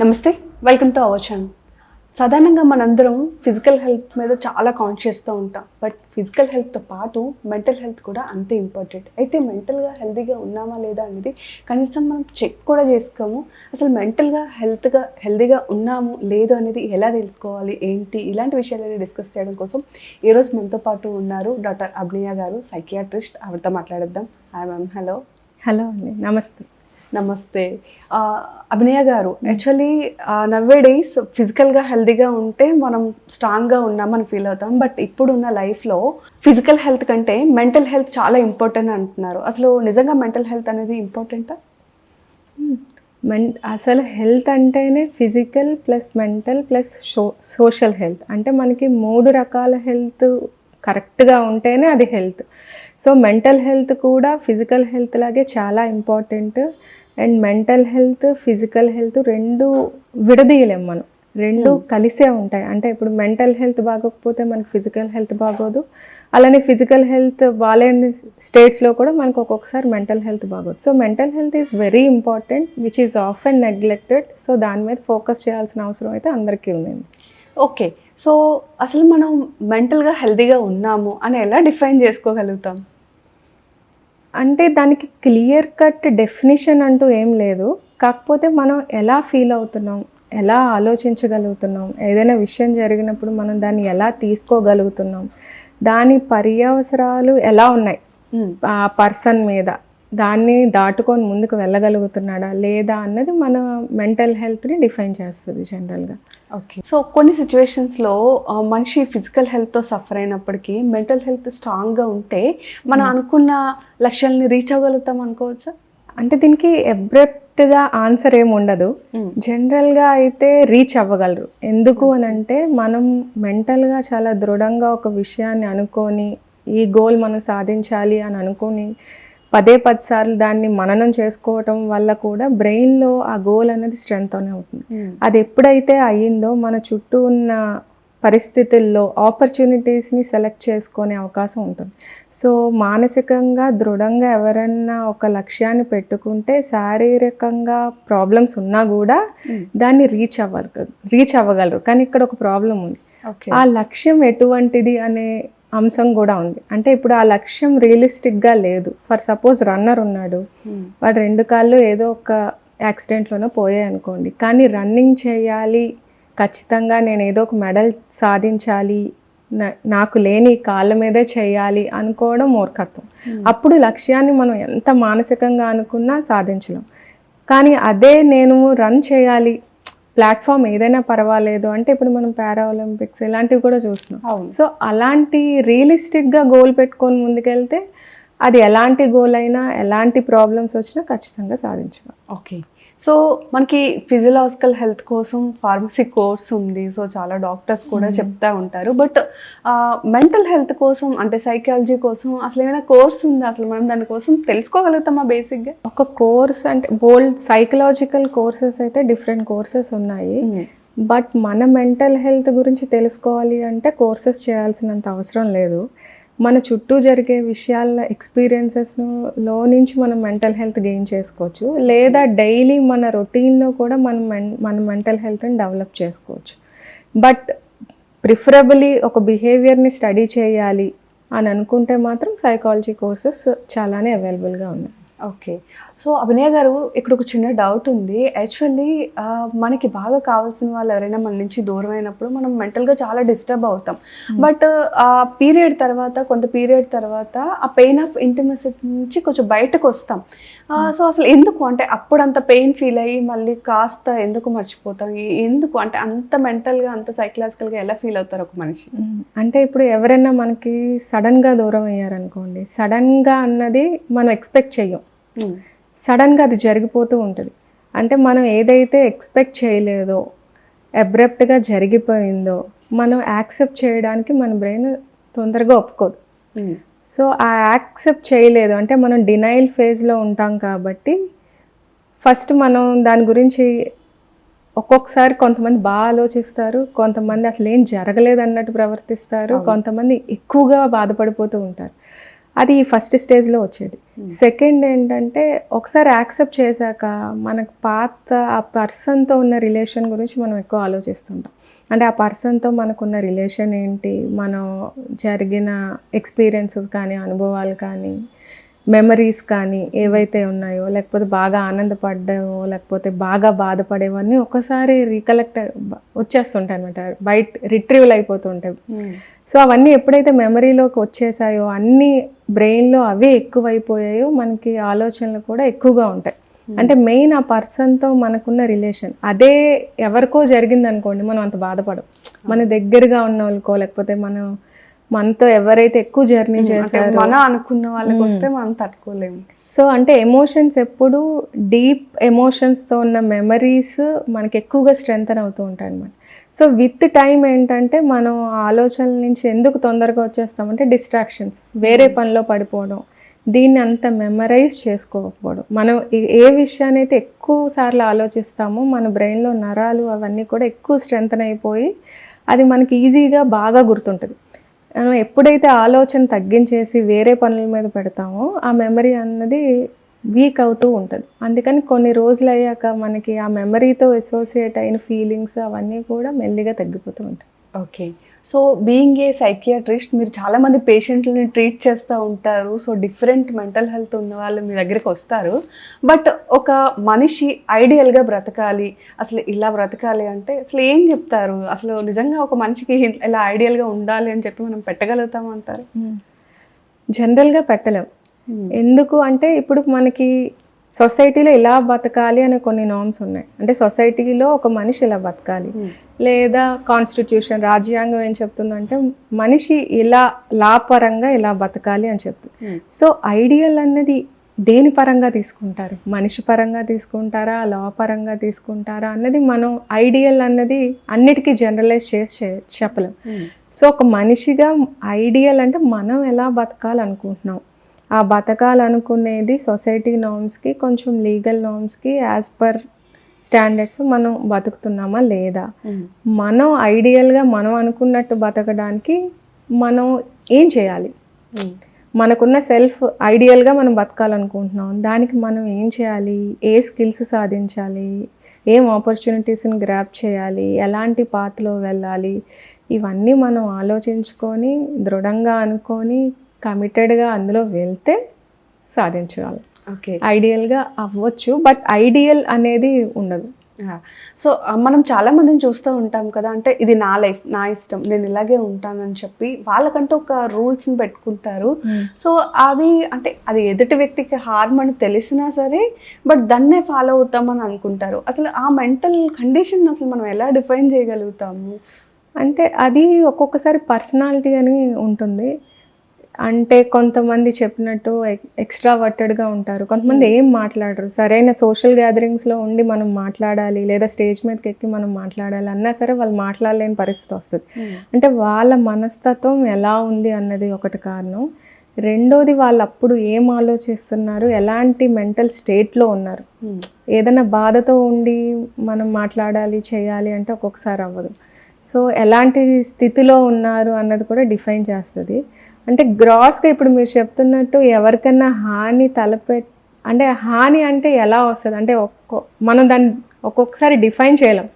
నమస్తే welcome to our channel సాధారణంగా మనందరం ఫిజికల్ హెల్త్ మీద చాలా కాన్షియస్తో ఉంటాం. బట్ ఫిజికల్ హెల్త్తో పాటు మెంటల్ హెల్త్ కూడా అంతే ఇంపార్టెంట్ అయితే మెంటల్గా హెల్తీగా ఉన్నామా లేదా అనేది కనీసం మనం చెక్ కూడా చేసుకోము. అసలు మెంటల్గా హెల్త్గా హెల్తీగా ఉన్నాము లేదు అనేది ఎలా తెలుసుకోవాలి ఏంటి ఇలాంటి విషయాలని డిస్కస్ చేయడం కోసం ఈరోజు మనతో పాటు ఉన్నారు డాక్టర్ అభినయ గారు సైకియాట్రిస్ట్ ఆవిడతో మాట్లాడేద్దాం. హాయ్ మ్యామ్ హలో హలో అండి నమస్తే. నమస్తే. అభినయ గారు యాక్చువల్లీ నవ్వే డేస్ ఫిజికల్గా హెల్తీగా ఉంటే మనం స్ట్రాంగ్గా ఉన్నామని ఫీల్ అవుతాం. బట్ ఇప్పుడున్న లైఫ్లో ఫిజికల్ హెల్త్ కంటే మెంటల్ హెల్త్ చాలా ఇంపార్టెంట్ అంటున్నారు. అసలు నిజంగా మెంటల్ హెల్త్ అనేది ఇంపార్టెంటా మెన్ hmm. అసలు హెల్త్ అంటేనే physical plus mental plus so social health అంటే మనకి మూడు రకాల హెల్త్ కరెక్ట్గా ఉంటేనే అది హెల్త్ సో మెంటల్ హెల్త్ కూడా ఫిజికల్ హెల్త్ లాగే చాలా important and mental health physical health రెండు విడదీయలేం మనం. రెండు కలిసే ఉంటాయి. అంటే ఇప్పుడు మెంటల్ హెల్త్ బాగోకపోతే మనకి ఫిజికల్ హెల్త్ బాగోదు. అలానే ఫిజికల్ హెల్త్ బాగాలేని స్టేట్స్లో కూడా మనకు ఒక్కొక్కసారి మెంటల్ హెల్త్ బాగోదు. So mental health is very important which is off and neglected. So దాని మీద ఫోకస్ చేయాల్సిన అవసరం అయితే అందరికీ ఉంది ఓకే. సో అసలు మనం మెంటల్గా హెల్తీగా ఉన్నాము అని ఎలా డిఫైన్ చేసుకోగలుగుతాం? అంటే దానికి క్లియర్ కట్ డెఫినిషన్ అంటూ ఏం లేదు కాకపోతే మనం ఎలా ఫీల్ అవుతున్నాం ఎలా ఆలోచించగలుగుతున్నాం ఏదైనా విషయం జరిగినప్పుడు మనం దాన్ని ఎలా తీసుకోగలుగుతున్నాం దాని పర్యవసరాలు ఎలా ఉన్నాయి. ఆ పర్సన్ మీద దాన్ని దాటుకొని ముందుకు వెళ్ళగలుగుతున్నాడా లేదా అన్నది మన మెంటల్ హెల్త్ని డిఫైన్ చేస్తుంది జనరల్గా. ఓకే. సో కొన్ని సిచ్యువేషన్స్లో మనిషి ఫిజికల్ హెల్త్తో సఫర్ అయినప్పటికీ మెంటల్ హెల్త్ స్ట్రాంగ్గా ఉంటే మనం అనుకున్న లక్ష్యాలని రీచ్ అవ్వగలుగుతాం అనుకోవచ్చా? అంటే దీనికి ఎబ్రెప్ట్గా ఆన్సర్ ఏమి ఉండదు. జనరల్గా అయితే రీచ్ అవ్వగలరు. ఎందుకు అని అంటే మనం మెంటల్గా చాలా దృఢంగా ఒక విషయాన్ని అనుకొని ఈ గోల్ మనం సాధించాలి అని అనుకొని పదే పది సార్లు దాన్ని మననం చేసుకోవటం వల్ల కూడా బ్రెయిన్లో ఆ గోల్ అనేది స్ట్రెంగ్త్ అనే అవుతుంది. అది ఎప్పుడైతే అయ్యిందో మన చుట్టూ ఉన్న పరిస్థితుల్లో ఆపర్చునిటీస్ని సెలెక్ట్ చేసుకునే అవకాశం ఉంటుంది. సో మానసికంగా దృఢంగా ఎవరన్నా ఒక లక్ష్యాన్ని పెట్టుకుంటే శారీరకంగా ప్రాబ్లమ్స్ ఉన్నా కూడా దాన్ని రీచ్ అవ్వగలరు రీచ్ అవ్వగలరు. కానీ ఇక్కడ ఒక ప్రాబ్లం ఉంది. ఆ లక్ష్యం ఎటువంటిది అనే అంశం కూడా ఉంది. అంటే ఇప్పుడు ఆ లక్ష్యం రియలిస్టిక్గా లేదు. ఫర్ సపోజ్ రన్నర్ ఉన్నాడు. వాడు రెండు కాళ్ళు ఏదో ఒక యాక్సిడెంట్లోనో పోయాయి అనుకోండి. కానీ రన్నింగ్ చేయాలి. ఖచ్చితంగా నేను ఏదో ఒక మెడల్ సాధించాలి. నాకు లేని కాళ్ళ మీదే చేయాలి అనుకోవడం మూర్ఖత్వం. అప్పుడు లక్ష్యాన్ని మనం ఎంత మానసికంగా అనుకున్నా సాధించలేం. కానీ అదే నేను రన్ చేయాలి ప్లాట్ఫామ్ ఏదైనా పర్వాలేదు అంటే ఇప్పుడు మనం పారా ఒలింపిక్స్ ఇలాంటివి కూడా చూస్తున్నాం. సో అలాంటి రియలిస్టిక్గా గోల్ పెట్టుకొని ముందుకెళ్తే అది ఎలాంటి గోల్ అయినా ఎలాంటి ప్రాబ్లమ్స్ వచ్చినా ఖచ్చితంగా సాధించగలం. ఓకే. సో మనకి ఫిజియలాజికల్ హెల్త్ కోసం ఫార్మసీ కోర్స్ ఉంది. సో చాలా డాక్టర్స్ కూడా చెప్తా ఉంటారు. బట్ మెంటల్ హెల్త్ కోసం అంటే సైకాలజీ కోసం అసలు ఏమైనా కోర్స్ ఉందా? అసలు మనం దానికోసం తెలుసుకోగలుగుతామా బేసిక్గా ఒక కోర్స్ అంటే బోల్డ్ సైకలాజికల్ కోర్సెస్ అయితే డిఫరెంట్ కోర్సెస్ ఉన్నాయి. బట్ మన మెంటల్ హెల్త్ గురించి తెలుసుకోవాలి అంటే కోర్సెస్ చేయాల్సినంత అవసరం లేదు. మన చుట్టూ జరిగే విషయాల ఎక్స్పీరియన్సెస్ను లో నుంచి మనం మెంటల్ హెల్త్ గెయిన్ చేసుకోవచ్చు. లేదా డైలీ మన రొటీన్లో కూడా మనం మన మెంటల్ హెల్త్ని డెవలప్ చేసుకోవచ్చు. బట్ ప్రిఫరబులీ ఒక బిహేవియర్ని స్టడీ చేయాలి అని అనుకుంటే మాత్రం సైకాలజీ కోర్సెస్ చాలానే అవైలబుల్గా ఉన్నాయి. ఓకే. సో అభినయ గారు ఇక్కడ ఒక చిన్న డౌట్ ఉంది. యాక్చువల్లీ మనకి బాగా కావాల్సిన వాళ్ళు ఎవరైనా మన నుంచి దూరం అయినప్పుడు మనం మెంటల్గా చాలా డిస్టర్బ్ అవుతాం. బట్ ఆ పీరియడ్ తర్వాత కొంత పీరియడ్ తర్వాత ఆ పెయిన్ ఆఫ్ ఇంటిమసిటీ నుంచి కొంచెం బయటకు వస్తాం. సో అసలు ఎందుకు? అంటే అప్పుడు అంత పెయిన్ ఫీల్ అయ్యి మళ్ళీ కాస్త ఎందుకు మర్చిపోతాం? ఎందుకు? అంటే అంత మెంటల్గా అంత సైకలాజికల్గా ఎలా ఫీల్ అవుతారు ఒక మనిషి? మ్మ్. అంటే ఇప్పుడు ఎవరైనా మనకి సడన్గా దూరం అయ్యారనుకోండి సడన్గా అన్నది మనం ఎక్స్పెక్ట్ చెయ్యం. సడన్గా అది జరిగిపోతూ ఉంటుంది. అంటే మనం ఏదైతే ఎక్స్పెక్ట్ చేయలేదో అబ్రప్ట్గా జరిగిపోయిందో మనం యాక్సెప్ట్ చేయడానికి మన బ్రెయిన్ తొందరగా ఒప్పుకోదు. సో ఆ యాక్సెప్ట్ చేయలేదు. అంటే మనం డినైల్ ఫేజ్లో ఉంటాం కాబట్టి ఫస్ట్ మనం దాని గురించి ఒక్కొక్కసారి కొంతమంది బాగా ఆలోచిస్తారు కొంతమంది అసలు ఏం జరగలేదు అన్నట్టు ప్రవర్తిస్తారు కొంతమంది ఎక్కువగా బాధపడిపోతూ ఉంటారు. అది ఫస్ట్ స్టేజ్లో వచ్చేది. సెకండ్ ఏంటంటే ఒకసారి యాక్సెప్ట్ చేశాక మనకు పాత ఆ పర్సన్తో ఉన్న రిలేషన్ గురించి మనం ఎక్కువ ఆలోచిస్తుంటాం. అంటే ఆ పర్సన్తో మనకున్న రిలేషన్ ఏంటి మనం జరిగిన ఎక్స్పీరియన్సెస్ కానీ అనుభవాలు కానీ మెమరీస్ కానీ ఏవైతే ఉన్నాయో లేకపోతే బాగా ఆనందపడ్డావో లేకపోతే బాగా బాధపడేవన్నీ ఒకసారి రీకలెక్ట్ వచ్చేస్తుంటాయి అనమాట బయట రిట్రీవల్ అయిపోతుంటాయి. సో అవన్నీ ఎప్పుడైతే మెమరీలోకి వచ్చేసాయో అన్ని బ్రెయిన్లో అవే ఎక్కువైపోయాయో మనకి ఆలోచనలు కూడా ఎక్కువగా ఉంటాయి. అంటే మెయిన్ ఆ పర్సన్తో మనకున్న రిలేషన్. అదే ఎవరికో జరిగింది అనుకోండి మనం అంత బాధపడం. మన దగ్గరగా ఉన్న వాళ్ళకో లేకపోతే మనం మనతో ఎవరైతే ఎక్కువ జర్నీ అంటే చేశారో. మన అనుకున్న వాళ్ళకి వస్తే మనం తట్టుకోలేము. సో అంటే ఎమోషన్స్ ఎప్పుడు డీప్ ఎమోషన్స్తో ఉన్న మెమరీస్ మనకి ఎక్కువగా స్ట్రెంగ్తన్ అవుతూ ఉంటాయి అన్నమాట సో విత్ టైం ఏంటంటే మనం ఆ ఆలోచనల నుంచి ఎందుకు తొందరగా వచ్చేస్తామంటే డిస్ట్రాక్షన్స్ వేరే పనిలో పడిపోవడం దీన్ని అంత మెమరైజ్ చేసుకోకపోవడం. మనం ఏ- ఏ విషయాన్ని అయితే ఎక్కువ సార్లు ఆలోచిస్తామో మన బ్రెయిన్లో నరాలు అవన్నీ కూడా ఎక్కువ స్ట్రెంగ్తన్ అయిపోయి అది మనకి ఈజీగా బాగా గుర్తుంటుంది. మనం ఎప్పుడైతే ఆలోచన తగ్గించేసి వేరే పనుల మీద పెడతామో ఆ మెమరీ అన్నది వీక్ అవుతూ ఉంటుంది. అందుకని కొన్ని రోజులు అయ్యాక మనకి ఆ మెమరీతో అసోసియేట్ అయిన ఫీలింగ్స్ అవన్నీ కూడా మెల్లిగా తగ్గిపోతూ ఉంటాయి. Okay so being a psychiatrist మీరు చాలా మంది పేషెంట్లని ట్రీట్ చేస్తూ ఉంటారు. సో డిఫరెంట్ మెంటల్ హెల్త్ ఉన్న వాళ్ళు మీ దగ్గరికి వస్తారు. బట్ ఒక మనిషి ఐడియల్గా బ్రతకాలి అసలు ఇలా బ్రతకాలి అంటే అసలు ఏం చెప్తారు? అసలు నిజంగా ఒక మనిషికి ఇలా ఐడియల్గా ఉండాలి అని చెప్పి మనం పెట్టగలుగుతామంటారు జనరల్గా పెట్టలేం. ఎందుకు అంటే ఇప్పుడు మనకి సొసైటీలో ఇలా బతకాలి అనే కొన్ని నామ్స్ ఉన్నాయి. అంటే సొసైటీలో ఒక మనిషి ఇలా బతకాలి. లేదా కాన్స్టిట్యూషన్ రాజ్యాంగం ఏం చెప్తుందంటే మనిషి ఇలా లా పరంగా ఇలా బతకాలి అని చెప్తుంది సో ఐడియల్ అన్నది దేని పరంగా తీసుకుంటారు? మనిషి పరంగా తీసుకుంటారా? లా పరంగా తీసుకుంటారా? అన్నది మనం ఐడియల్ అన్నది అన్నిటికీ జనరలైజ్ చేసి చే- చెప్పలేం. సో ఒక మనిషిగా ఐడియల్ అంటే మనం ఎలా బతకాలనుకుంటున్నాం? ఆ బతకాలనుకునేది సొసైటీ నామ్స్కి కొంచెం లీగల్ నామ్స్కి యాజ్ పర్ స్టాండర్డ్స్ మనం బతుకుతున్నామా లేదా? మనం ఐడియల్గా మనం అనుకున్నట్టు బతకడానికి మనం ఏం చేయాలి? మనకున్న సెల్ఫ్ ఐడియల్గా మనం బతకాలనుకుంటున్నాం. దానికి మనం ఏం చేయాలి? ఏ స్కిల్స్ సాధించాలి? ఏం ఆపర్చునిటీస్ని గ్రాప్ చేయాలి? ఎలాంటి పాత్లో వెళ్ళాలి? ఇవన్నీ మనం ఆలోచించుకొని దృఢంగా అనుకొని కమిటెడ్గా అందులో వెళ్తే సాధించగలం. ఓకే ఐడియల్గా అవ్వచ్చు బట్ ఐడియల్ అనేది ఉండదు. సో మనం చాలా మందిని చూస్తూ ఉంటాం కదా అంటే ఇది నా లైఫ్ నా ఇష్టం నేను ఇలాగే ఉంటానని చెప్పి వాళ్ళకంటూ ఒక రూల్స్ని పెట్టుకుంటారు. సో అది అంటే అది ఎదుటి వ్యక్తికి హార్మ్ అని తెలిసినా సరే బట్ దాన్నే ఫాలో అవుతామని అనుకుంటారు. అసలు ఆ మెంటల్ కండిషన్ అసలు మనం ఎలా డిఫైన్ చేయగలుగుతాము? అంటే అది ఒక్కొక్కసారి పర్సనాలిటీ అని ఉంటుంది. అంటే కొంతమంది చెప్పినట్టు ఎక్స్ట్రా వర్టెడ్గా ఉంటారు. కొంతమంది ఏం మాట్లాడరు. సరైన సోషల్ గ్యాదరింగ్స్లో ఉండి మనం మాట్లాడాలి లేదా స్టేజ్ మీదకి ఎక్కి మనం మాట్లాడాలి అన్నా సరే వాళ్ళు మాట్లాడలేని పరిస్థితి వస్తుంది. అంటే వాళ్ళ మనస్తత్వం ఎలా ఉంది అన్నది ఒకటి కారణం. రెండోది వాళ్ళు అప్పుడు ఏం ఆలోచిస్తున్నారు ఎలాంటి మెంటల్ స్టేట్లో ఉన్నారు. ఏదైనా బాధతో ఉండి మనం మాట్లాడాలి చేయాలి అంటే ఒక్కొక్కసారి అవ్వదు. సో ఎలాంటి స్థితిలో ఉన్నారు అన్నది కూడా డిఫైన్ చేస్తుంది. అంటే గ్రాస్గా ఇప్పుడు మీరు చెప్తున్నట్టు ఎవరికైనా హాని తలపె అంటే హాని అంటే ఎలా వస్తుంది? అంటే ఒక్కో మనం దాన్ని ఒక్కొక్కసారి డిఫైన్ చేయలేం.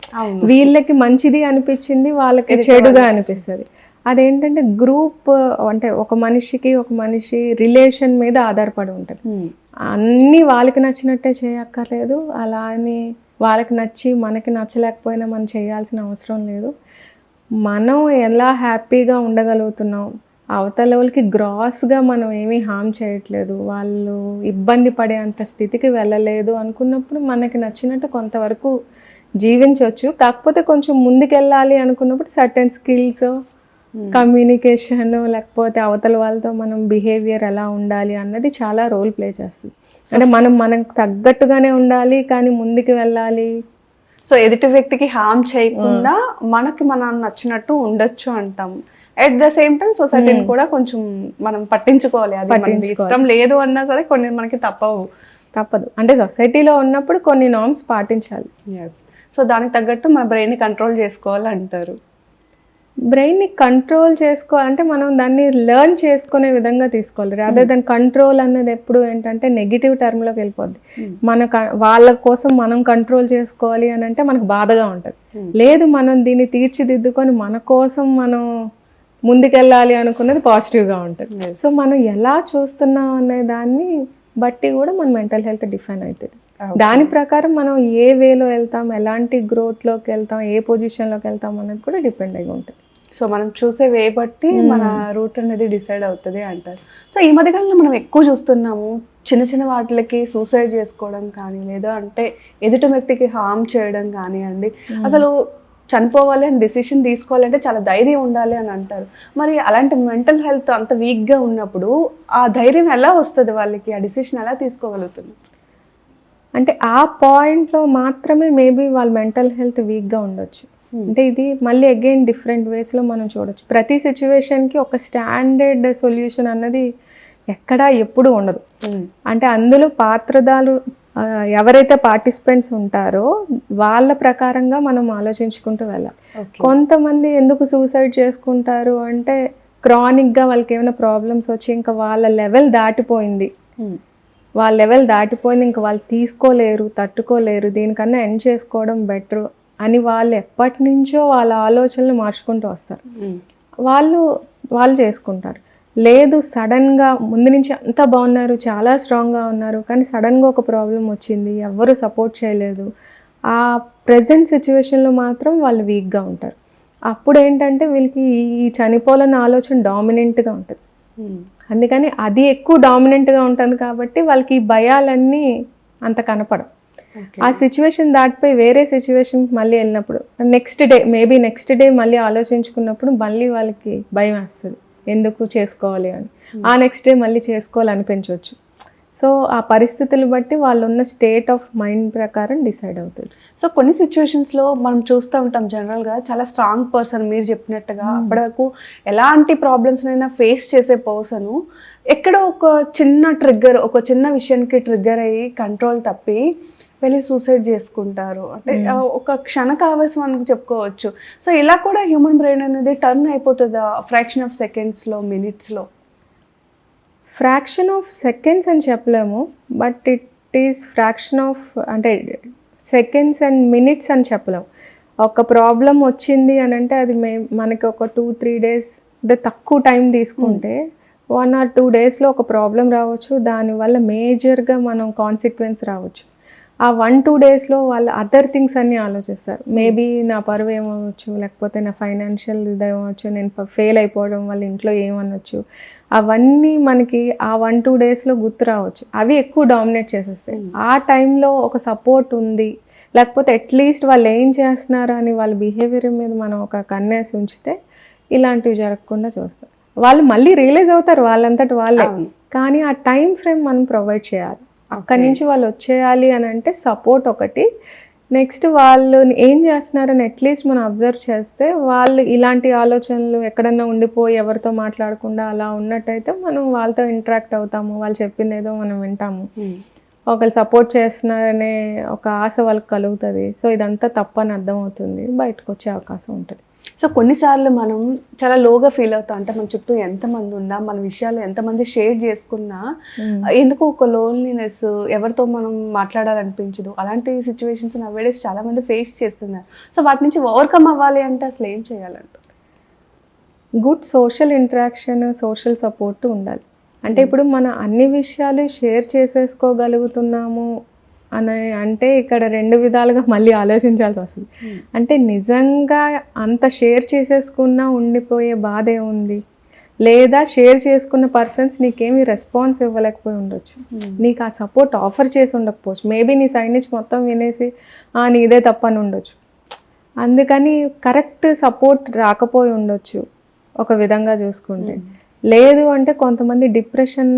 వీళ్ళకి మంచిది అనిపించింది వాళ్ళకి చెడుగా అనిపిస్తుంది. అదేంటంటే గ్రూప్ అంటే ఒక మనిషికి ఒక మనిషి రిలేషన్ మీద ఆధారపడి ఉంటుంది. అన్నీ వాళ్ళకి నచ్చినట్టే చేయక్కర్లేదు. అలా అని వాళ్ళకి నచ్చి మనకి నచ్చలేకపోయినా మనం చేయాల్సిన అవసరం లేదు. మనం ఎలా హ్యాపీగా ఉండగలుగుతున్నాం? అవతల వాళ్ళకి గ్రాస్గా మనం ఏమీ హామ్ చేయట్లేదు. వాళ్ళు ఇబ్బంది పడే అంత స్థితికి వెళ్ళలేదు అనుకున్నప్పుడు మనకి నచ్చినట్టు కొంతవరకు జీవించవచ్చు. కాకపోతే కొంచెం ముందుకెళ్ళాలి అనుకున్నప్పుడు సర్టెన్ స్కిల్స్ కమ్యూనికేషన్ లేకపోతే అవతల వాళ్ళతో మనం బిహేవియర్ ఎలా ఉండాలి అన్నది చాలా రోల్ ప్లే చేస్తుంది. అంటే మనం మనకు తగ్గట్టుగానే ఉండాలి కానీ ముందుకు వెళ్ళాలి. సో ఎదుటి వ్యక్తికి హామ్ చేయకుండా మనకి మనం నచ్చినట్టు ఉండొచ్చు అంటాం. ఎట్ ద సేమ్ టైం సొసైటీని కూడా కొంచెం మనం పట్టించుకోవాలి. అది ఇష్టం లేదు అన్నా సరే కొన్ని మనకి తప్పవు. తప్పదు. అంటే సొసైటీలో ఉన్నప్పుడు కొన్ని నామ్స్ పాటించాలి. ఎస్ సో దానికి తగ్గట్టు మన బ్రెయిన్ కంట్రోల్ చేసుకోవాలి అంటారు. బ్రెయిన్ని కంట్రోల్ చేసుకో అంటే మనం దాన్ని లెర్న్ చేసుకునే విధంగా తీసుకోవాలి. రాదర్ దాని కంట్రోల్ అన్నది ఎప్పుడు ఏంటంటే నెగిటివ్ టర్మ్లోకి వెళ్ళిపోద్ది. మన క- వాళ్ళ కోసం మనం కంట్రోల్ చేసుకోవాలి అని అంటే మనకు బాధగా ఉంటుంది. లేదు మనం దీన్ని తీర్చిదిద్దుకొని మన కోసం మనం ముందుకెళ్ళాలి అనుకున్నది పాజిటివ్గా ఉంటుంది. సో మనం ఎలా చూస్తున్నాం అనే దాన్ని బట్టి కూడా మన మెంటల్ హెల్త్ డిఫైన్ అవుతుంది దాని ప్రకారం మనం ఏ వేలో వెళ్తాం ఎలాంటి గ్రోత్లోకి వెళ్తాం ఏ పొజిషన్లోకి వెళ్తాం అనేది కూడా డిపెండ్ అయి ఉంటుంది. సో మనం చూసే వే బట్టి మన రూట్ అనేది డిసైడ్ అవుతుంది అంటారు. సో ఈ మధ్యకాలంలో మనం ఎక్కువ చూస్తున్నాము చిన్న చిన్న వాటికి సూసైడ్ చేసుకోవడం కానీ లేదా అంటే ఎదుటి వ్యక్తికి హామ్ చేయడం కానివ్వండి. అసలు చనిపోవాలి అని డిసిషన్ తీసుకోవాలంటే చాలా ధైర్యం ఉండాలి అని అంటారు. మరి అలాంటి మెంటల్ హెల్త్ అంత వీక్గా ఉన్నప్పుడు ఆ ధైర్యం ఎలా వస్తుంది వాళ్ళకి? ఆ డిసిషన్ ఎలా తీసుకోగలుగుతుంది? అంటే ఆ పాయింట్లో మాత్రమే మేబీ వాళ్ళ మెంటల్ హెల్త్ వీక్గా ఉండొచ్చు. అంటే ఇది మళ్ళీ అగైన్ డిఫరెంట్ వేస్లో మనం చూడొచ్చు. ప్రతి సిచ్యువేషన్కి ఒక స్టాండర్డ్ సొల్యూషన్ అన్నది ఎక్కడా ఎప్పుడు ఉండదు. అంటే అందులో పాత్రదాలు ఆ, ఎవరైతే పార్టిసిపెంట్స్ ఉంటారో వాళ్ళ ప్రకారంగా మనం ఆలోచించుకుంటూ వెళ్ళాలి. కొంతమంది ఎందుకు సూసైడ్ చేసుకుంటారు అంటే క్రానిక్గా వాళ్ళకి ఏమైనా ప్రాబ్లమ్స్ వచ్చి ఇంకా వాళ్ళ లెవెల్ దాటిపోయింది. వాళ్ళ లెవెల్ దాటిపోయింది ఇంకా వాళ్ళు తీసుకోలేరు తట్టుకోలేరు దీనికన్నా ఎండ్ చేసుకోవడం బెటర్ అని వాళ్ళు ఎప్పటి నుంచో వాళ్ళ ఆలోచనలు మార్చుకుంటూ వస్తారు. వాళ్ళు వాళ్ళు చేసుకుంటారు. లేదు సడన్గా ముందు నుంచి అంత బాగున్నారు చాలా స్ట్రాంగ్గా ఉన్నారు కానీ సడన్గా ఒక ప్రాబ్లం వచ్చింది ఎవ్వరు సపోర్ట్ చేయలేదు. ఆ ప్రజెంట్ సిచ్యువేషన్లో మాత్రం వాళ్ళు వీక్గా ఉంటారు. అప్పుడు ఏంటంటే వీళ్ళకి ఈ- చనిపోవాలన్న ఆలోచన డామినెంట్గా ఉంటుంది. అందుకని అది ఎక్కువ డామినెంట్గా ఉంటుంది కాబట్టి వాళ్ళకి ఈ భయాలన్నీ అంత కనపడవు. ఆ సిచ్యువేషన్ దాటిపోయి వేరే సిచ్యువేషన్కి మళ్ళీ వెళ్ళినప్పుడు next day maybe next day మళ్ళీ ఆలోచించుకున్నప్పుడు మళ్ళీ వాళ్ళకి భయం వేస్తుంది. ఎందుకు చేసుకోవాలి అని. ఆ నెక్స్ట్ డే మళ్ళీ చేసుకోవాలనిపించవచ్చు సో ఆ పరిస్థితులు బట్టి వాళ్ళు ఉన్న స్టేట్ ఆఫ్ మైండ్ ప్రకారం డిసైడ్ అవుతుంది సో కొన్ని సిచ్యువేషన్స్లో మనం చూస్తూ ఉంటాం జనరల్గా చాలా స్ట్రాంగ్ పర్సన్ మీరు చెప్పినట్టుగా అప్పటి వరకు ఎలాంటి ప్రాబ్లమ్స్ అయినా ఫేస్ చేసే పర్సన్ ఎక్కడో ఒక చిన్న ట్రిగ్గర్ ఒక చిన్న విషయానికి ట్రిగ్గర్ అయ్యి కంట్రోల్ తప్పి వెళ్ళి సూసైడ్ చేసుకుంటారు. అంటే ఒక క్షణకావేశం అని చెప్పుకోవచ్చు. సో ఇలా కూడా హ్యూమన్ బ్రెయిన్ అనేది టర్న్ అయిపోతుంది? ఫ్రాక్షన్ ఆఫ్ సెకండ్స్లో మినిట్స్లో? ఫ్రాక్షన్ ఆఫ్ సెకండ్స్ అని చెప్పలేము. But it is fraction of అంటే సెకండ్స్ అండ్ మినిట్స్ అని చెప్పలేము. ఒక ప్రాబ్లం వచ్చింది అని అంటే అది మే మనకి ఒక టూ త్రీ డేస్ అంటే తక్కువ టైం తీసుకుంటే వన్ ఆర్ టూ డేస్లో ఒక ప్రాబ్లం రావచ్చు. దానివల్ల మేజర్గా మనం కాన్సిక్వెన్స్ రావచ్చు. ఆ వన్ టూ డేస్లో వాళ్ళు అదర్ థింగ్స్ అన్నీ ఆలోచిస్తారు. మేబీ నా పరువు ఏమవచ్చు లేకపోతే నా ఫైనాన్షియల్ ఇదేమవచ్చు నేను ఫెయిల్ అయిపోవడం వాళ్ళ ఇంట్లో ఏమనొచ్చు అవన్నీ మనకి ఆ వన్ టూ డేస్లో గుర్తు రావచ్చు. అవి ఎక్కువ డామినేట్ చేసేస్తాయి. ఆ టైంలో ఒక సపోర్ట్ ఉంది లేకపోతే అట్లీస్ట్ వాళ్ళు ఏం చేస్తున్నారు అని వాళ్ళ బిహేవియర్ మీద మనం ఒక కన్నేసి ఉంచితే ఇలాంటివి జరగకుండా చూస్తాం. వాళ్ళు మళ్ళీ రియలైజ్ అవుతారు వాళ్ళంతటి వాళ్ళే. కానీ ఆ టైం ఫ్రేమ్ మనం ప్రొవైడ్ చేయాలి. అక్కడి నుంచి వాళ్ళు వచ్చేయాలి అని అంటే సపోర్ట్ ఒకటి. నెక్స్ట్ వాళ్ళు ఏం చేస్తున్నారని అట్లీస్ట్ మనం అబ్జర్వ్ చేస్తే వాళ్ళు ఇలాంటి ఆలోచనలు ఎక్కడన్నా ఉండిపోయి ఎవరితో మాట్లాడకుండా అలా ఉన్నట్టయితే మనం వాళ్ళతో ఇంటరాక్ట్ అవుతాము. వాళ్ళు చెప్పింది ఏదో మనం వింటాము. ఒకళ్ళు సపోర్ట్ చేస్తున్నారనే ఒక ఆశ వాళ్ళకి కలుగుతుంది. సో ఇదంతా తప్పని అర్థమవుతుంది. బయటకు వచ్చే అవకాశం ఉంటుంది. సో కొన్నిసార్లు మనం చాలా లోగా ఫీల్ అవుతాం. అంటే మన చుట్టూ ఎంతమంది ఉన్నా మన విషయాలు ఎంతమంది షేర్ చేసుకున్నా ఎందుకు ఒక లోన్లీనెస్ ఎవరితో మనం మాట్లాడాలనిపించదు? అలాంటి సిచ్యువేషన్స్ నవేడేస్ చాలా మంది ఫేస్ చేస్తున్నారు. సో వాటి నుంచి ఓవర్కమ్ అవ్వాలి అంటే అసలు ఏం చేయాలంట good social interaction social support ఉండాలి. అంటే ఇప్పుడు మన అన్ని విషయాలు షేర్ చేసేసుకోగలుగుతున్నాము. అని అంటే ఇక్కడ రెండు విధాలుగా మళ్ళీ ఆలోచించాల్సి వస్తుంది. అంటే నిజంగా అంత షేర్ చేసేసుకున్నా ఉండిపోయే బాధ ఏముంది? లేదా షేర్ చేసుకున్న పర్సన్స్ నీకేమీ రెస్పాన్స్ ఇవ్వలేకపోయి ఉండొచ్చు. నీకు ఆ సపోర్ట్ ఆఫర్ చేసి ఉండకపోవచ్చు. మేబీ నీ సైడ్ నుంచి మొత్తం వినేసి "ఆ, నీదే తప్పని ఉండొచ్చు. అందుకని కరెక్ట్ సపోర్ట్ రాకపోయి ఉండొచ్చు ఒక విధంగా చూసుకుంటే. లేదు అంటే కొంతమంది డిప్రెషన్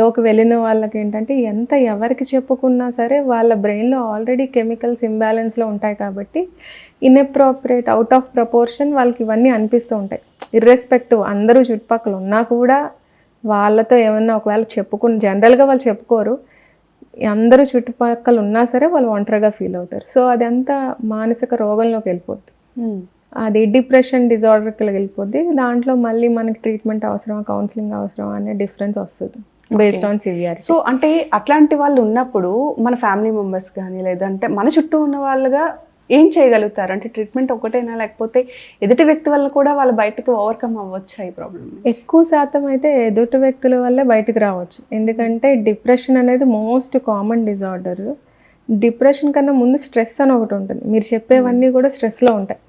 లోకి వెళ్ళిన వాళ్ళకి ఏంటంటే ఎంత ఎవరికి చెప్పుకున్నా సరే వాళ్ళ బ్రెయిన్లో ఆల్రెడీ కెమికల్స్ ఇంబ్యాలెన్స్లో ఉంటాయి కాబట్టి ఇన్అప్రోప్రియేట్ అవుట్ ఆఫ్ ప్రపోర్షన్ వాళ్ళకి ఇవన్నీ అనిపిస్తూ ఉంటాయి. ఇర్రెస్పెక్టివ్ అందరూ చుట్టుపక్కల ఉన్నా కూడా వాళ్ళతో ఏమన్నా ఒకవేళ చెప్పుకుని జనరల్గా వాళ్ళు చెప్పుకోరు. అందరూ చుట్టుపక్కల ఉన్నా సరే వాళ్ళు ఒంటరిగా ఫీల్ అవుతారు. సో అదంతా మానసిక రోగంలోకి వెళ్ళిపోద్ది. అది డిప్రెషన్ డిజార్డర్కి వెళ్ళిపోద్ది. దాంట్లో మళ్ళీ మనకి ట్రీట్మెంట్ అవసరం కౌన్సిలింగ్ అవసరం అనే డిఫరెన్స్ వస్తుంది బేస్డ్ ఆన్ సివియారిటీ సో అంటే అట్లాంటి వాళ్ళు ఉన్నప్పుడు మన ఫ్యామిలీ మెంబర్స్ కానీ లేదంటే మన చుట్టూ ఉన్న వాళ్ళుగా ఏం చేయగలుగుతారు? అంటే ట్రీట్మెంట్ ఒకటేనా? లేకపోతే ఎదుటి వ్యక్తి వల్ల కూడా వాళ్ళు బయటకు ఓవర్కమ్ అవ్వచ్చా ఈ ప్రాబ్లమ్ ఎక్కువ శాతం అయితే ఎదుటి వ్యక్తుల వల్లే బయటకు రావచ్చు. ఎందుకంటే డిప్రెషన్ అనేది మోస్ట్ కామన్ డిజార్డర్ డిప్రెషన్ కన్నా ముందు స్ట్రెస్ అని ఒకటి ఉంటుంది. మీరు చెప్పేవన్నీ కూడా స్ట్రెస్లో ఉంటాయి.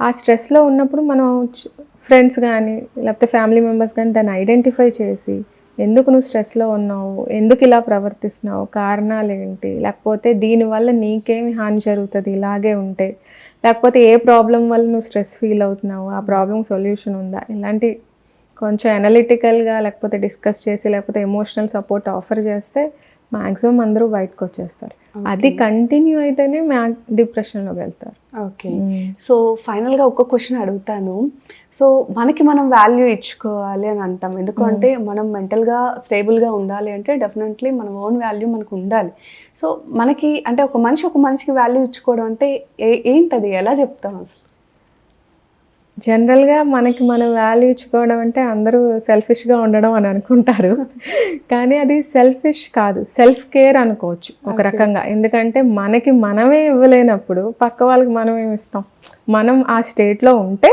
ఆ స్ట్రెస్లో ఉన్నప్పుడు మనం ఫ్రెండ్స్ కానీ లేకపోతే ఫ్యామిలీ మెంబర్స్ కానీ దాన్ని ఐడెంటిఫై చేసి ఎందుకు నువ్వు స్ట్రెస్లో ఉన్నావు ఎందుకు ఇలా ప్రవర్తిస్తున్నావు కారణాలు ఏంటి లేకపోతే దీనివల్ల నీకేమి హాని జరుగుతుంది ఇలాగే ఉంటే లేకపోతే ఏ ప్రాబ్లం వల్ల నువ్వు స్ట్రెస్ ఫీల్ అవుతున్నావు ఆ ప్రాబ్లం సొల్యూషన్ ఉందా ఇలాంటి కొంచెం అనలిటికల్గా లేకపోతే డిస్కస్ చేసి లేకపోతే ఎమోషనల్ సపోర్ట్ ఆఫర్ చేస్తే మ్యాక్సిమం అందరూ బయటకు వచ్చేస్తారు అది కంటిన్యూ అయితేనే మ్యా డిప్రెషన్లోకి వెళ్తారు. ఓకే. సో ఫైనల్గా ఒక క్వశ్చన్ అడుగుతాను. సో మనకి మనం వాల్యూ ఇచ్చుకోవాలి అని అంటాం. ఎందుకంటే మనం మెంటల్గా స్టేబుల్గా ఉండాలి అంటే డెఫినెట్లీ మన ఓన్ వాల్యూ మనకు ఉండాలి. సో మనకి అంటే ఒక మనిషి ఒక మనిషికి వాల్యూ ఇచ్చుకోవడం అంటే ఏంటది? ఎలా చెప్తాం అసలు? జనరల్గా మనకి మనం వాల్యూ ఇచ్చుకోవడం అంటే అందరూ సెల్ఫిష్గా ఉండడం అని అనుకుంటారు. కానీ అది సెల్ఫిష్ కాదు. సెల్ఫ్ కేర్ అనుకోవచ్చు ఒక రకంగా. ఎందుకంటే మనకి మనమే ఇవ్వలేనప్పుడు పక్క వాళ్ళకి మనం ఏమి ఇస్తాం? మనం ఆ స్టేట్లో ఉంటే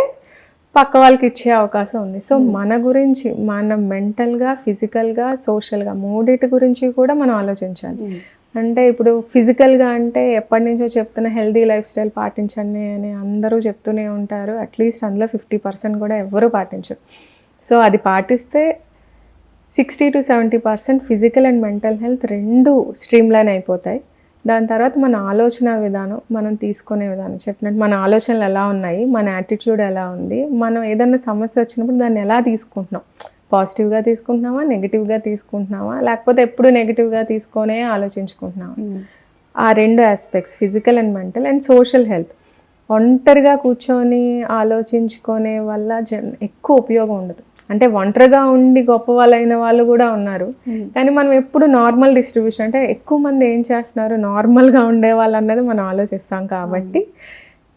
పక్క వాళ్ళకి ఇచ్చే అవకాశం ఉంది. సో మన గురించి మన మెంటల్గా ఫిజికల్గా సోషల్గా మూడిటి గురించి కూడా మనం ఆలోచించాలి. అంటే ఇప్పుడు ఫిజికల్గా అంటే ఎప్పటి నుంచో చెప్తున్న హెల్దీ లైఫ్ స్టైల్ పాటించండి అని అందరూ చెప్తూనే ఉంటారు. అట్లీస్ట్ అందులో ఫిఫ్టీ పర్సెంట్ కూడా ఎవరూ పాటించరు. సో అది పాటిస్తే sixty to seventy percent physical and mental health రెండు స్ట్రీమ్ లైన్ అయిపోతాయి. దాని తర్వాత మన ఆలోచన విధానం మనం తీసుకునే విధానం. చెప్పినట్టు మన ఆలోచనలు ఎలా ఉన్నాయి మన యాటిట్యూడ్ ఎలా ఉంది మనం ఏదైనా సమస్య వచ్చినప్పుడు దాన్ని ఎలా తీసుకుంటున్నాం? పాజిటివ్గా తీసుకుంటున్నామా నెగిటివ్గా తీసుకుంటున్నామా లేకపోతే ఎప్పుడు నెగిటివ్గా తీసుకొనే ఆలోచించుకుంటున్నామా ఆ రెండు aspects physical and mental and social health ఒంటరిగా కూర్చొని ఆలోచించుకునే వల్ల జన్ ఎక్కువ ఉపయోగం ఉండదు. అంటే ఒంటరిగా ఉండి గొప్ప వాళ్ళైన వాళ్ళు కూడా ఉన్నారు. కానీ మనం ఎప్పుడు నార్మల్ డిస్ట్రిబ్యూషన్ అంటే ఎక్కువ మంది ఏం చేస్తున్నారు? నార్మల్గా ఉండే వాళ్ళు అన్నది మనం ఆలోచిస్తాం కాబట్టి.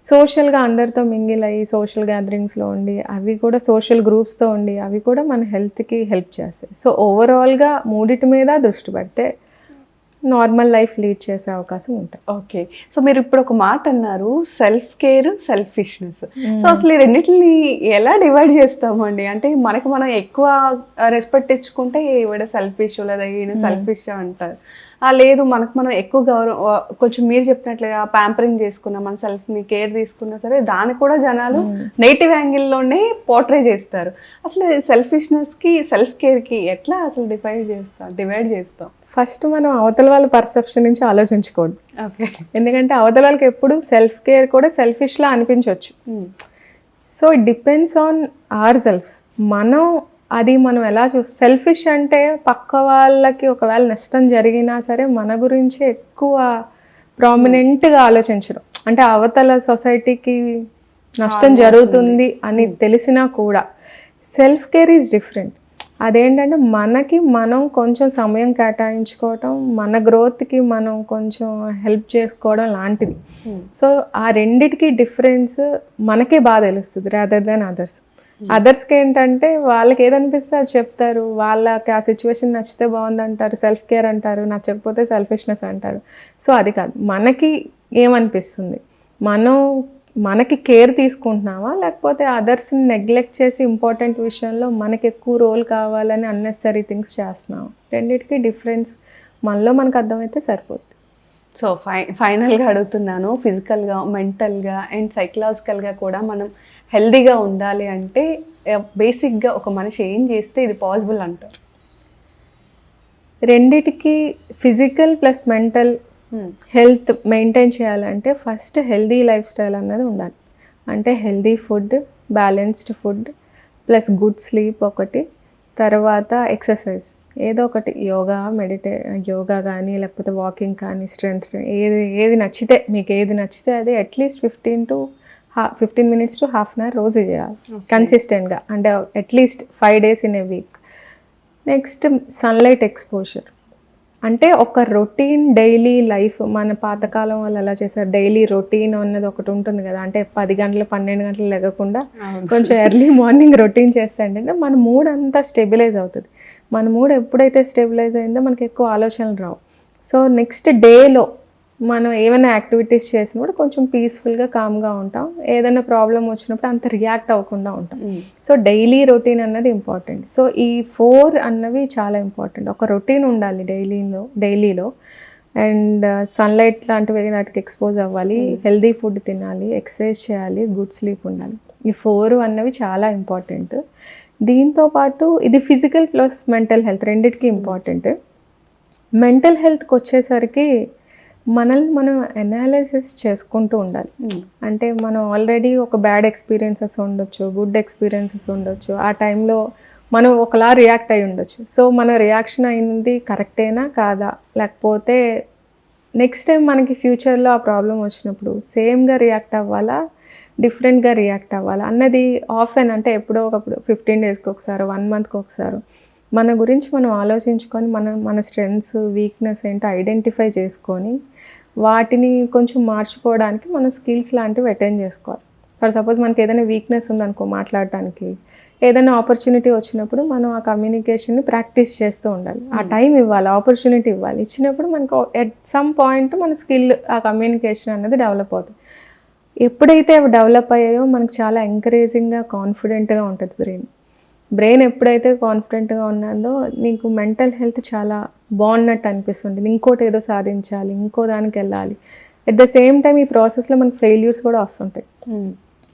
సోషల్గా అందరితో మింగిల్ అయ్యి సోషల్ గ్యాదరింగ్స్లో ఉండి అవి కూడా సోషల్ గ్రూప్స్తో ఉండి అవి కూడా మన హెల్త్కి హెల్ప్ చేస్తాయి. సో ఓవరాల్గా మూడిటి మీద దృష్టి పెడితే నార్మల్ లైఫ్ లీడ్ చేసే అవకాశం ఉంటుంది. ఓకే. సో మీరు ఇప్పుడు ఒక మాట అన్నారు సెల్ఫ్ కేర్ సెల్ఫిష్నెస్ సో అసలు ఈ రెండింటిని ఎలా డివైడ్ చేస్తామండి అంటే మనకు మనం ఎక్కువ రెస్పెక్ట్ ఇచ్చుకుంటే ఈవిడ సెల్ఫిష్ లేదా ఈయన సెల్ఫిష్ అంటారు. లేదు మనకు మనం ఎక్కువ గౌరవం కొంచెం మీరు చెప్పినట్లుగా ప్యాంపరింగ్ చేసుకున్నా మన సెల్ఫ్ని కేర్ తీసుకున్నా సరే దాన్ని కూడా జనాలు నెగిటివ్ యాంగిల్లోనే పోర్ట్రే చేస్తారు. అసలు సెల్ఫిష్నెస్కి సెల్ఫ్ కేర్కి ఎట్లా అసలు డివైడ్ చేస్తాం డివైడ్ చేస్తాం? ఫస్ట్ మనం అవతల వాళ్ళ పర్సెప్షన్ నుంచి ఆలోచించుకోండి ఓకే. ఎందుకంటే అవతల వాళ్ళకి ఎప్పుడు సెల్ఫ్ కేర్ కూడా సెల్ఫిష్లా అనిపించవచ్చు so it depends on our selfs. మనం అది మనం ఎలా చూ సెల్ఫిష్ అంటే పక్క వాళ్ళకి ఒకవేళ నష్టం జరిగినా సరే మన గురించి ఎక్కువ ప్రామినెంట్గా ఆలోచించడం. అంటే అవతల సొసైటీకి నష్టం జరుగుతుంది అని తెలిసినా కూడా సెల్ఫ్ కేర్ ఈజ్ డిఫరెంట్ అదేంటంటే మనకి మనం కొంచెం సమయం కేటాయించుకోవటం మన గ్రోత్కి మనం కొంచెం హెల్ప్ చేసుకోవడం లాంటిది. సో ఆ రెండిటికి డిఫరెన్స్ మనకే బాగా తెలుస్తుంది రాదర్ దాన్ అదర్స్ అదర్స్కి ఏంటంటే వాళ్ళకి ఏదనిపిస్తే అది చెప్తారు. వాళ్ళకి ఆ సిచ్యువేషన్ నచ్చితే బాగుంది అంటారు సెల్ఫ్ కేర్ అంటారు. నచ్చకపోతే సెల్ఫిష్నెస్ అంటారు. సో అది కాదు. మనకి ఏమనిపిస్తుంది? మనం మనకి కేర్ తీసుకుంటున్నావా లేకపోతే అదర్స్ని నెగ్లెక్ట్ చేసి ఇంపార్టెంట్ విషయంలో మనకి ఎక్కువ రోల్ కావాలని అన్నెసరీ థింగ్స్ చేస్తున్నాం రెండిటికి డిఫరెన్స్ మనలో మనకు అర్థమైతే సరిపోతుంది సో ఫై ఫైనల్గా అడుగుతున్నాను. ఫిజికల్గా మెంటల్గా అండ్ సైకలాజికల్గా కూడా మనం హెల్దీగా ఉండాలి అంటే బేసిక్గా ఒక మనిషి ఏం చేస్తే ఇది పాసిబుల్ అంటారు. రెండిటికి physical plus mental health maintain చేయాలంటే ఫస్ట్ హెల్దీ లైఫ్ స్టైల్ అన్నది ఉండాలి. అంటే healthy food balanced food plus good sleep ఒకటి తర్వాత ఎక్సర్సైజ్. ఏదో ఒకటి యోగా మెడిటే యోగా కానీ లేకపోతే వాకింగ్ కానీ స్ట్రెంత్ ఏది ఏది నచ్చితే మీకు ఏది నచ్చితే అది at least fifteen to fifteen minutes to half an hour రోజు చేయాలి. కన్సిస్టెంట్గా అంటే at least five days in a week next sunlight exposure అంటే ఒక రొటీన్ డైలీ లైఫ్ మన పాతకాలం వాళ్ళు ఎలా చేశారు. డైలీ రొటీన్ అన్నది ఒకటి ఉంటుంది కదా. అంటే పది గంటలు పన్నెండు గంటలు లెగకుండా కొంచెం ఎర్లీ మార్నింగ్ రొటీన్ చేస్తే ఏంటంటే మన మూడ్ అంతా స్టెబిలైజ్ అవుతుంది. మన మూడ్ ఎప్పుడైతే స్టెబిలైజ్ అయిందో మనకి ఎక్కువ ఆలోచనలు రావు. సో నెక్స్ట్ డేలో మనం ఏమైనా యాక్టివిటీస్ చేసినప్పుడు కొంచెం పీస్ఫుల్గా కామ్గా ఉంటాం. ఏదైనా ప్రాబ్లం వచ్చినప్పుడు అంత రియాక్ట్ అవ్వకుండా ఉంటాం. సో డైలీ రొటీన్ అన్నది ఇంపార్టెంట్ సో ఈ ఫోర్ అన్నవి చాలా ఇంపార్టెంట్ ఒక రొటీన్ ఉండాలి డైలీలో డైలీలో అండ్ సన్లైట్ లాంటివి వాటికి ఎక్స్పోజ్ అవ్వాలి. హెల్దీ ఫుడ్ తినాలి. ఎక్సర్సైజ్ చేయాలి. గుడ్ స్లీప్ ఉండాలి. ఈ ఫోర్ అన్నవి చాలా ఇంపార్టెంట్ దీంతో పాటు ఇది ఫిజికల్ ప్లస్ మెంటల్ హెల్త్ రెండిటికి ఇంపార్టెంట్ మెంటల్ హెల్త్కి వచ్చేసరికి మనల్ని మనం అనాలిసిస్ చేసుకుంటూ ఉండాలి. అంటే మనం ఆల్రెడీ ఒక బ్యాడ్ ఎక్స్పీరియన్సెస్ ఉండొచ్చు గుడ్ ఎక్స్పీరియన్సెస్ ఉండొచ్చు. ఆ టైంలో మనం ఒకలా రియాక్ట్ అయి ఉండొచ్చు. సో మన రియాక్షన్ అయింది కరెక్టేనా కాదా? లేకపోతే నెక్స్ట్ టైం మనకి ఫ్యూచర్లో ఆ ప్రాబ్లం వచ్చినప్పుడు సేమ్గా రియాక్ట్ అవ్వాలా? డిఫరెంట్గా రియాక్ట్ అవ్వాలా? అన్నది ఆఫెన్ అంటే ఎప్పుడో ఒకప్పుడు ఫిఫ్టీన్ డేస్కి ఒకసారి వన్ మంత్కి ఒకసారి. మన గురించి మనం ఆలోచించుకొని మన మన స్ట్రెంగ్స్ వీక్నెస్ ఏంటో ఐడెంటిఫై చేసుకొని వాటిని కొంచెం మార్చుకోవడానికి మనం స్కిల్స్ లాంటివి అటెండ్ చేసుకోవాలి. ఫర్ సపోజ్ మనకి ఏదైనా వీక్నెస్ ఉందనుకో మాట్లాడటానికి ఏదైనా ఆపర్చునిటీ వచ్చినప్పుడు మనం ఆ కమ్యూనికేషన్ని ప్రాక్టీస్ చేస్తూ ఉండాలి. ఆ టైం ఇవ్వాలి ఆపర్చునిటీ ఇవ్వాలి. ఇచ్చినప్పుడు మనకు ఎట్ సమ్ పాయింట్ మన స్కిల్ ఆ కమ్యూనికేషన్ అనేది డెవలప్ అవుతుంది. ఎప్పుడైతే అవి డెవలప్ అయ్యాయో మనకు చాలా ఎంకరేజింగ్గా కాన్ఫిడెంట్గా ఉంటుంది బ్రెయిన్ బ్రెయిన్ ఎప్పుడైతే కాన్ఫిడెంట్గా ఉన్నదో నీకు మెంటల్ హెల్త్ చాలా బాగున్నట్టు అనిపిస్తుంది. ఇంకోటి ఏదో సాధించాలి ఇంకో దానికి వెళ్ళాలి. అట్ ద సేమ్ టైం ఈ ప్రాసెస్లో మనకి ఫెయిల్యూర్స్ కూడా వస్తుంటాయి.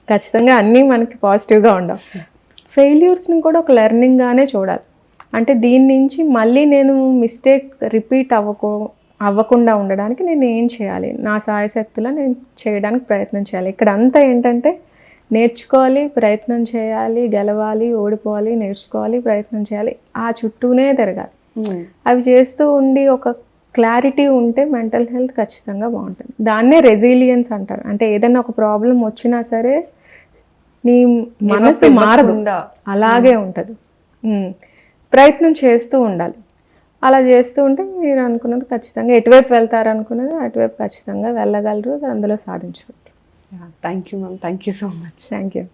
ఖచ్చితంగా అన్నీ మనకి పాజిటివ్గా ఉండవు. ఫెయిల్యూర్స్ని కూడా ఒక లెర్నింగ్గానే చూడాలి. అంటే దీని నుంచి మళ్ళీ నేను మిస్టేక్ రిపీట్ అవ్వకో అవ్వకుండా ఉండడానికి నేను ఏం చేయాలి? నా సాయశక్తిలో నేను చేయడానికి ప్రయత్నం చేయాలి. ఇక్కడ అంతా ఏంటంటే నేర్చుకోవాలి ప్రయత్నం చేయాలి గెలవాలి ఓడిపోవాలి నేర్చుకోవాలి ప్రయత్నం చేయాలి. ఆ చుట్టూనే తిరగాలి. అవి చేస్తూ ఉండి ఒక క్లారిటీ ఉంటే మెంటల్ హెల్త్ ఖచ్చితంగా బాగుంటుంది. దాన్నే రెసిలియన్స్ అంటారు. అంటే ఏదైనా ఒక ప్రాబ్లం వచ్చినా సరే నీ మనసు మారదు. అలాగే ఉంటుంది. ఉమ్. ప్రయత్నం చేస్తూ ఉండాలి. అలా చేస్తూ ఉంటే మీరు అనుకున్నది ఖచ్చితంగా ఎటువైపు వెళ్తారు అనుకున్నది అటువైపు ఖచ్చితంగా వెళ్ళగలరు అందులో సాధించగలరు. Yeah, thank you, ma'am. Thank you so much. Thank you.